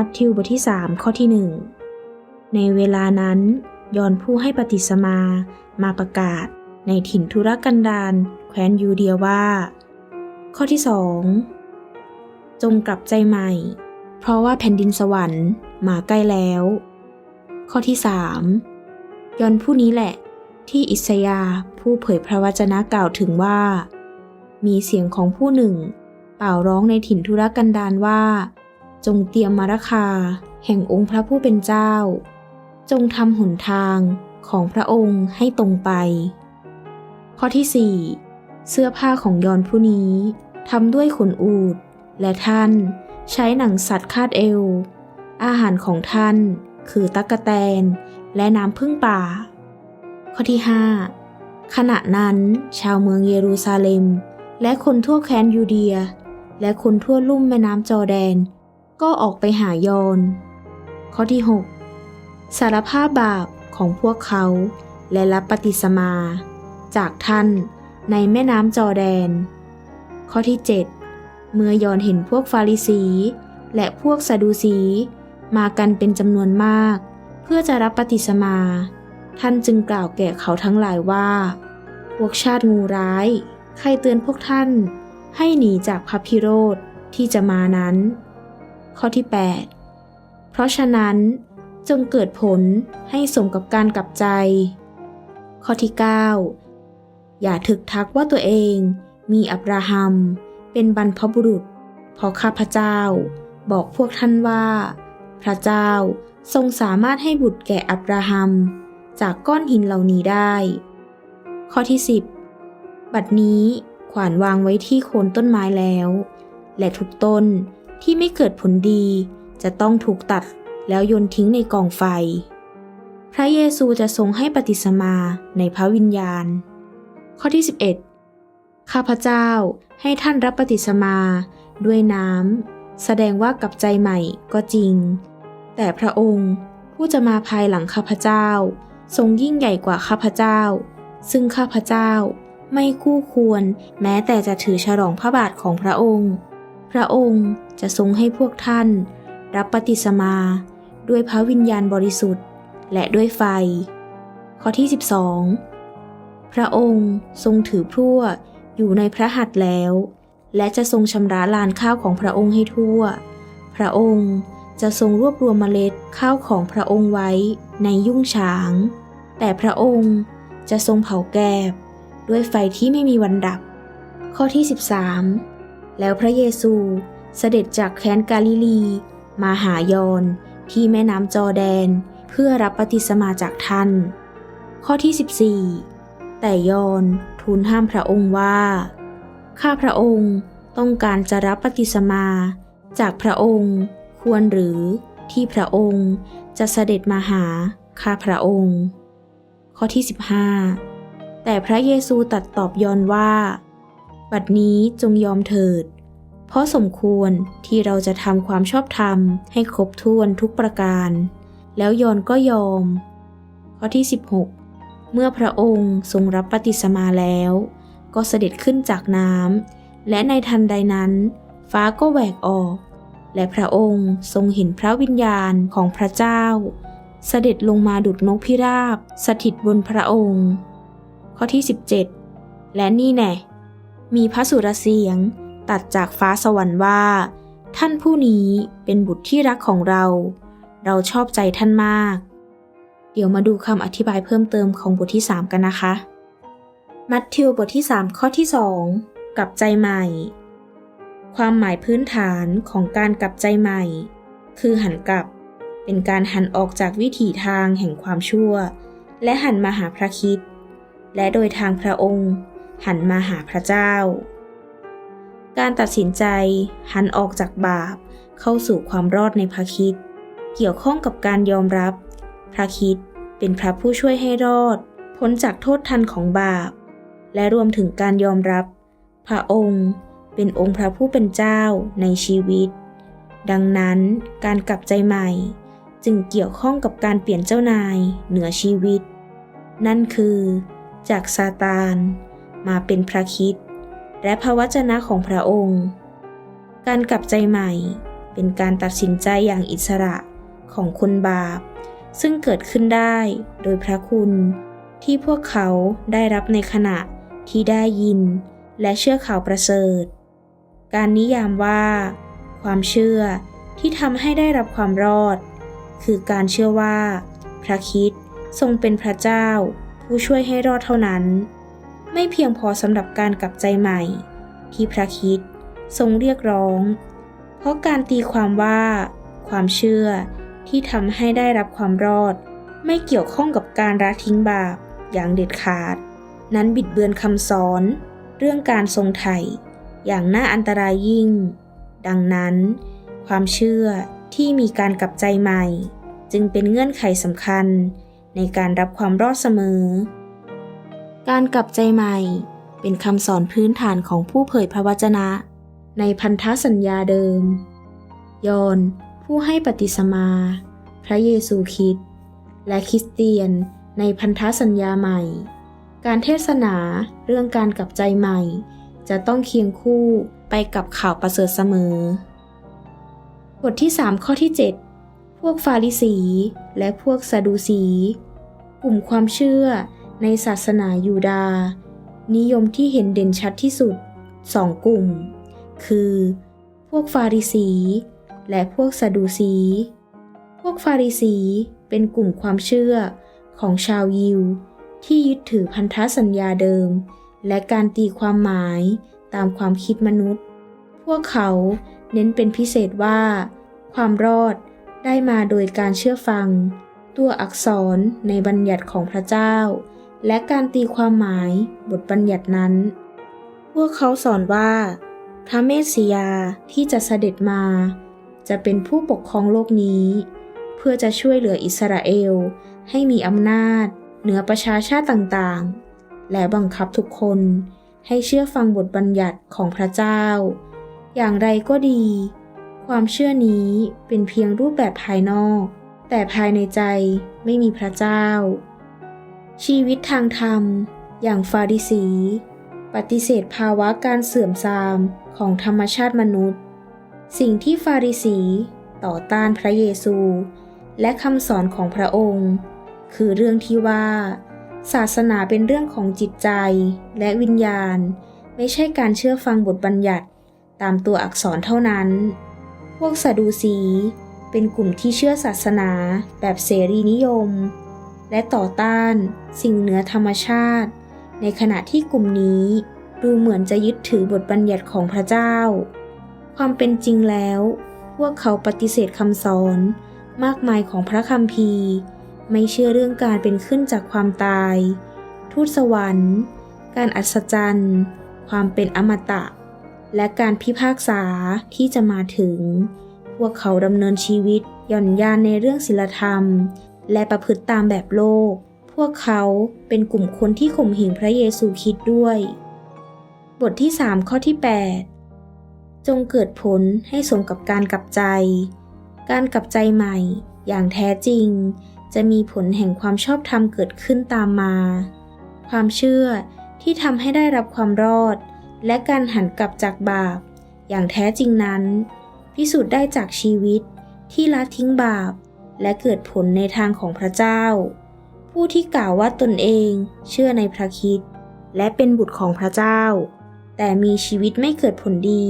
มัทธิวบทที่สามข้อที่หนึ่งในเวลานั้นยอนผู้ให้ปฏิสมามาประกาศในถิ่นทุรกันดารแคว้นยูเดียว่า ข้อที่สองจงกลับใจใหม่ เพราะว่าแผ่นดินสวรรค์มาใกล้แล้ว ข้อที่สามยอนผู้นี้แหละที่อิสยาผู้เผยพระวจนะกล่าวถึงว่า มีเสียงของผู้หนึ่ง เป่าร้องในถิ่นทุรกันดารว่า จงเตรียมมาราคา แห่งองค์พระผู้เป็นเจ้า จงทำหนทางของพระองค์ให้ตรงไป ข้อที่ 4 เสื้อผ้าของยอนผู้นี้ทำด้วยขนอูฐและท่านใช้หนังสัตว์คาดเอว อาหารของท่านคือตั๊กแตนและน้ำพึ่งป่า ข้อที่ 5 ขณะนั้นชาวเมืองเยรูซาเล็ม และคนทั่วแคว้นยูเดีย และคนทั่วลุ่มแม่น้ำจอแดน ก็ออกไปหายอน ข้อที่ 6 สารภาพบาปของพวกเขาและรับปฏิสมา จากท่านในแม่น้ำจอแดน ข้อที่ 7 เมื่อยอนเห็นพวกฟาริสี และพวกซาดูซีมากันเป็นจำนวนมาก เพื่อจะรับปฏิสมา ท่านจึงกล่าวแก่เขาทั้งหลายว่า พวกชาติงูร้าย ใครเตือนพวกท่านให้หนีจากพระพิโรธที่จะมานั้น ข้อที่ 8 เพราะฉะนั้นจงเกิดผลให้สมกับการกลับใจ ข้อที่ 9 อย่าถึกทักว่าตัวเองมีอับราฮัม เป็นบรรพบุรุษเพราะข้าพเจ้า บอกพวกท่านว่า พระเจ้าทรงสามารถให้บุตรแก่อับราฮัม จากก้อนหินเหล่านี้ได้ ข้อที่ 10 บัดนี้ขวานวางไว้ที่โคนต้นไม้แล้ว และทุกต้น ที่ไม่เกิดผลดี จะต้องถูกตัดแล้วโยนทิ้งในกองไฟ พระเยซูจะทรงให้ปฏิสมาในพระวิญญาณ ข้อที่ 11 ข้าพเจ้าให้ท่านรับปฏิสมาด้วยน้ำแสดงว่ากับใจใหม่ก็จริง แต่พระองค์ผู้จะมาภายหลังข้าพเจ้า ทรงยิ่งใหญ่กว่าข้าพเจ้า ซึ่งข้าพเจ้าไม่คู่ควรแม้แต่จะถือฉลองพระบาทของพระองค์ พระองค์ จะทรงให้พวกท่าน รับปฏิสมา ด้วยพระวิญญาณบริสุทธิ์ และด้วยไฟ ข้อที่ 12 พระองค์ทรงถือพรั่วอยู่ในพระหัตถ์แล้ว และจะทรงชำระลานข้าวของพระองค์ให้ทั่ว พระองค์จะทรงรวบรวมเมล็ดข้าวของพระองค์ไว้ในยุ่งฉาง แต่พระองค์จะทรงเผาแกบ ด้วยไฟที่ไม่มีวันดับ ข้อที่ 13 แล้วพระเยซู เสด็จจากแคว้นกาลิลี มาหายอนที่แม่น้ำจอแดน เพื่อรับปฏิสมาจากท่าน ข้อที่ 14 แต่ยอนทูลห้ามพระองค์ว่า ข้าพระองค์ต้องการจะรับปฏิสมา จากพระองค์ควรหรือที่พระองค์จะเสด็จมาหาข้าพระองค์ ข้อที่ 15 แต่พระเยซูตัดตอบยอนว่า บัดนี้จงยอมเถิด เพราะสมควรที่เราจะทำความชอบธรรมให้ครบถ้วนทุกประการ แล้วยอนก็ยอม ข้อที่ 16 เมื่อพระองค์ทรงรับปฏิสมาแล้ว ก็เสด็จขึ้นจากน้ำและในทันใดนั้น ฟ้าก็แหวกออก และพระองค์ทรงเห็นพระวิญญาณของพระเจ้า เสด็จลงมาดุดนกพิราบ สถิตบนพระองค์ ข้อที่ 17 และนี่แน่มีพระสุรเสียง ตัดจากฟ้าสวรรค์ว่า ท่านผู้นี้เป็นบุตรที่รักของเรา เราชอบใจท่านมาก เดี๋ยวมาดูคำอธิบายเพิ่มเติมของบทที่ 3 กันนะคะ มัทธิวบทที่ 3 ข้อที่ 2 กลับใจใหม่ ความหมายพื้นฐานของการกลับใจใหม่ คือหันกลับ เป็นการหันออกจากวิถีทางแห่งความชั่ว และหันมาหาพระคิดและโดยทางพระองค์ หันมาหาพระเจ้า การตัดสินใจ หันออกจากบาป เข้าสู่ความรอดในพระคิดเกี่ยวข้องกับการยอมรับ พระคิดเป็นพระผู้ช่วยให้รอด พ้นจากโทษทันของบาป และรวมถึงการยอมรับ พระองค์เป็นองค์พระผู้เป็นเจ้าในชีวิต ดังนั้นการกลับใจใหม่ จึงเกี่ยวข้องกับการเปลี่ยนเจ้านายเหนือชีวิต นั่นคือ จากซาตานมาเป็นพระคิด และพระวจนะของพระองค์ การกลับใจใหม่ เป็นการตัดสินใจอย่างอิสระของคนบาป ซึ่งเกิดขึ้นได้โดยพระคุณที่พวกเขาได้รับในขณะที่ได้ยิน และเชื่อข่าวประเสริฐ การนิยามว่า ความเชื่อที่ทำให้ได้รับความรอด คือการเชื่อว่า พระคิดทรงเป็นพระเจ้า ผู้ช่วยให้รอดเท่านั้น ไม่เพียงพอสำหรับการกลับใจใหม่ ที่พระคิดทรงเรียกร้อง เพราะการตีความว่า ความเชื่อที่ทำให้ได้รับความรอด ไม่เกี่ยวข้องกับการละทิ้งบาปอย่างเด็ดขาด นั้นบิดเบือนคำสอน เรื่องการทรงไถ่อย่างน่าอันตรายยิ่ง ดังนั้น ความเชื่อที่มีการกลับใจใหม่ จึงเป็นเงื่อนไขสำคัญในการรับความรอดเสมอ การกลับใจใหม่ เป็นคำสอนพื้นฐานของผู้เผยพระวจนะ ในพันธสัญญาเดิม ยอนผู้ให้ปฏิสมา พระเยซูคริสต์และคริสเตียนในพันธสัญญาใหม่ การเทศนาเรื่องการกลับใจใหม่ จะต้องเคียงคู่ไปกับข่าวประเสริฐเสมอ บทที่ 3 ข้อที่ 7 พวกฟาริสี และพวกซาดูสี กลุ่มความเชื่อ ในศาสนายูดาห์นิยมที่เห็นเด่นชัดที่สุดสองกลุ่ม คือ พวกฟาริสี และพวกซาดูสีพวกฟาริสีเป็นกลุ่มความเชื่อของชาวยิว ที่ยึดถือพันธสัญญาเดิม และการตีความหมายตามความคิดมนุษย์ พวกเขาเน้นเป็นพิเศษว่า ความรอดได้มาโดยการเชื่อฟัง ตัวอักษรในบัญญัติของพระเจ้า และการตีความหมายบทบัญญัตินั้น พวกเขาสอนว่า พระเมสสิยาที่จะเสด็จมา จะเป็นผู้ปกครองโลกนี้ เพื่อจะช่วยเหลืออิสราเอลให้มีอำนาจ เหนือประชาชาติต่างๆ และบังคับทุกคนให้เชื่อฟังบทบัญญัติของพระเจ้า อย่างไรก็ดี ความเชื่อนี้เป็นเพียงรูปแบบภายนอก แต่ภายในใจไม่มีพระเจ้า ชีวิตทางธรรม อย่างฟาริสี ปฏิเสธภาวะการเสื่อมทรามของธรรมชาติมนุษย์ สิ่งที่ฟาริสีต่อต้านพระเยซู และคำสอนของพระองค์ คือเรื่องที่ว่า ศาสนาเป็นเรื่องของจิตใจและวิญญาณ ไม่ใช่การเชื่อฟังบทบัญญัติตามตัวอักษรเท่านั้น พวกสาดูสีเป็นกลุ่มที่เชื่อศาสนาแบบเสรีนิยม และต่อต้าน สิ่งเหนือธรรมชาติ ในขณะที่กลุ่มนี้ดูเหมือนจะยึดถือบทบัญญัติของพระเจ้า ความเป็นจริงแล้ว พวกเขาปฏิเสธคำสอน มากมายของพระคัมภีร์ ไม่เชื่อเรื่องการเป็นขึ้นจากความตาย ทูตสวรรค์ การอัศจรรย์ ความเป็นอมตะ และการพิพากษาที่จะมาถึง พวกเขาดำเนินชีวิตหย่อนยานในเรื่องศีลธรรม และประพฤติตามแบบโลก พวกเขาเป็นกลุ่มคนที่ข่มเหงพระเยซูคริดด้วย บทที่ 3 ข้อที่ 8 จงเกิดผลให้สมกับการกลับใจ การกลับใจใหม่อย่างแท้จริง จะมีผลแห่งความชอบธรรมเกิดขึ้นตามมา ความเชื่อที่ทำให้ได้รับความรอด และการหันกลับจากบาป อย่างแท้จริงนั้น พิสูจน์ได้จากชีวิตที่ละทิ้งบาป และเกิดผลในทางของพระเจ้า ผู้ที่กล่าวว่าตนเองเชื่อในพระคิดและเป็นบุตรของพระเจ้า แต่มีชีวิตไม่เกิดผลดี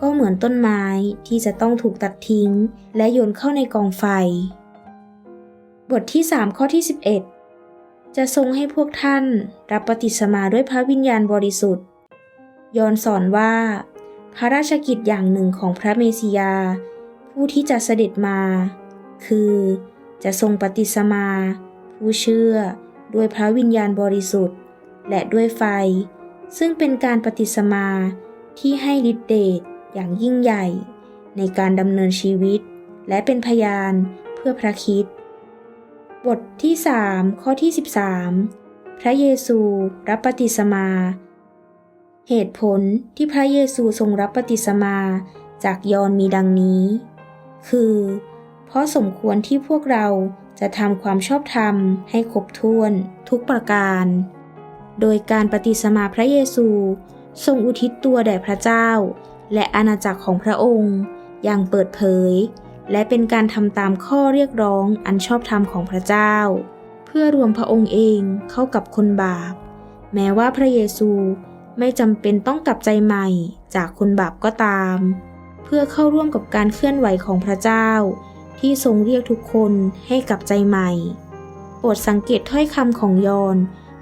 ก็เหมือนต้นไม้ที่จะต้องถูกตัดทิ้ง และโยนเข้าในกองไฟ บทที่ 3 ข้อที่ 11 จะทรงให้พวกท่านรับปฏิสมาด้วยพระวิญญาณบริสุทธิ์ ยอนสอนว่า พระราชกิจอย่างหนึ่งของพระเมสสิยา ผู้ที่จะเสด็จมา คือ จะทรงปฏิสมา ผู้เชื่อด้วยพระวิญญาณบริสุทธิ์ และด้วยไฟ ซึ่งเป็นการปฏิสมาที่ให้ฤทธิเดชอย่างยิ่งใหญ่ ในการดำเนินชีวิต และเป็นพยานเพื่อพระคิด บทที่ 3 ข้อที่ 13 พระเยซูรับปฏิสมา เหตุผลที่พระเยซูทรงรับปฏิสมาจากยอห์นมีดังนี้ คือ เพราะสมควรที่พวกเราจะทำความชอบธรรมให้ครบถ้วนทุกประการ โดยการปฏิสมาพระเยซู ทรงอุทิศตัวแด่พระเจ้า และอาณาจักรของพระองค์ อย่างเปิดเผย และเป็นการทำตามข้อเรียกร้องอันชอบธรรมของพระเจ้า เพื่อรวมพระองค์เองเข้ากับคนบาป แม้ว่าพระเยซูไม่จำเป็นต้องกลับใจใหม่จากคนบาปก็ตาม เพื่อเข้าร่วมกับการเคลื่อนไหวของพระเจ้า ที่ทรงเรียกทุกคนให้กลับใจใหม่ โปรดสังเกตถ้อยคำของยอห์น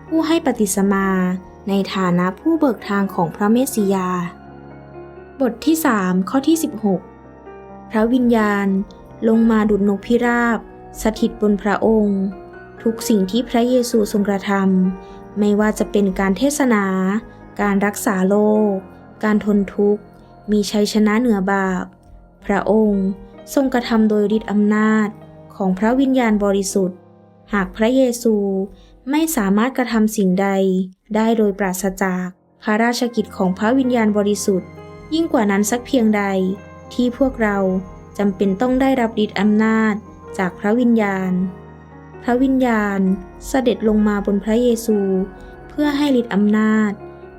ผู้ให้ปฏิสมาในฐานะผู้เบิกทางของพระเมสสิยา บทที่ 3 ข้อที่ 16 พระวิญญาณลงมาดุดนกพิราบ สถิตบนพระองค์ ทุกสิ่งที่พระเยซูทรงกระทำไม่ว่าจะเป็นการเทศนา การรักษาโรคการทนทุกข์ มีชัยชนะเหนือบาป พระองค์ ทรงกระทำโดยฤทธิอำนาจของพระวิญญาณบริสุทธิ์ หากพระเยซูไม่สามารถกระทำสิ่งใดได้โดยปราศจากพระราชกิจของพระวิญญาณบริสุทธิ์ ยิ่งกว่านั้นสักเพียงใด ที่พวกเราจำเป็นต้องได้รับฤทธิอำนาจจากพระวิญญาณ พระวิญญาณเสด็จลงมาบนพระเยซู เพื่อให้ฤทธิอำนาจ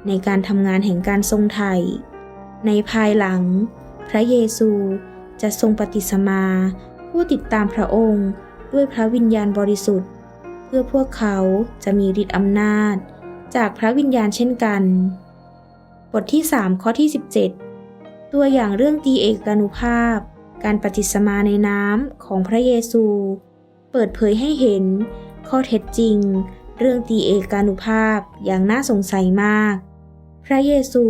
ในการทำงานแห่งการทรงไถ่ในภายหลัง พระเยซู จะทรงปฏิสมา ผู้ติดตามพระองค์ด้วยพระวิญญาณบริสุทธิ์ เพื่อพวกเขาจะมีฤทธิ์อำนาจ จากพระวิญญาณเช่นกัน บทที่ 3 ข้อที่ 17 ตัวอย่างเรื่องตีเอกานุภาพ การปฏิสมาในน้ำของพระเยซู เปิดเผยให้เห็น ข้อเท็จจริง เรื่องตีเอกานุภาพอย่างน่าสงสัยมาก พระเยซู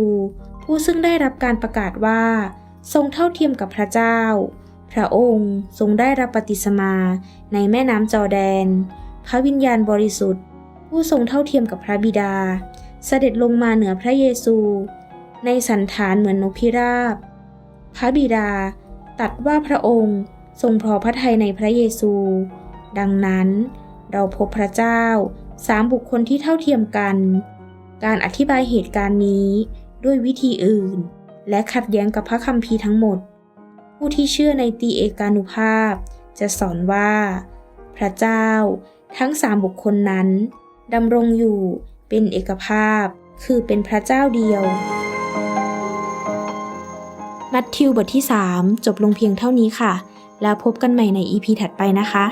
ผู้ซึ่งได้รับการประกาศว่า ทรงเท่าเทียมกับพระเจ้า พระองค์ทรงได้รับปฏิสมาในแม่น้ำจอแดน พระวิญญาณบริสุทธิ์ ผู้ทรงเท่าเทียมกับพระบิดา เสด็จลงมาเหนือพระเยซู ในสันฐานเหมือนนกพิราบ พระบิดาตัดว่าพระองค์ทรงพอพระทัยในพระเยซู ดังนั้นเราพบพระเจ้าสามบุคคลที่เท่าเทียมกัน การอธิบายเหตุการณ์นี้ด้วยวิธีอื่น และขัดแย้งกับพระคัมภีร์ทั้งหมด ผู้ที่เชื่อในตีเอกานุภาพ จะสอนว่า พระเจ้าทั้งสามบุคคลนั้นดำรงอยู่เป็นเอกภาพ คือเป็นพระเจ้าเดียว มัทธิวบทที่ 3 จบลงเพียงเท่านี้ค่ะ แล้วพบกันใหม่ในอีพีถัดไปนะคะ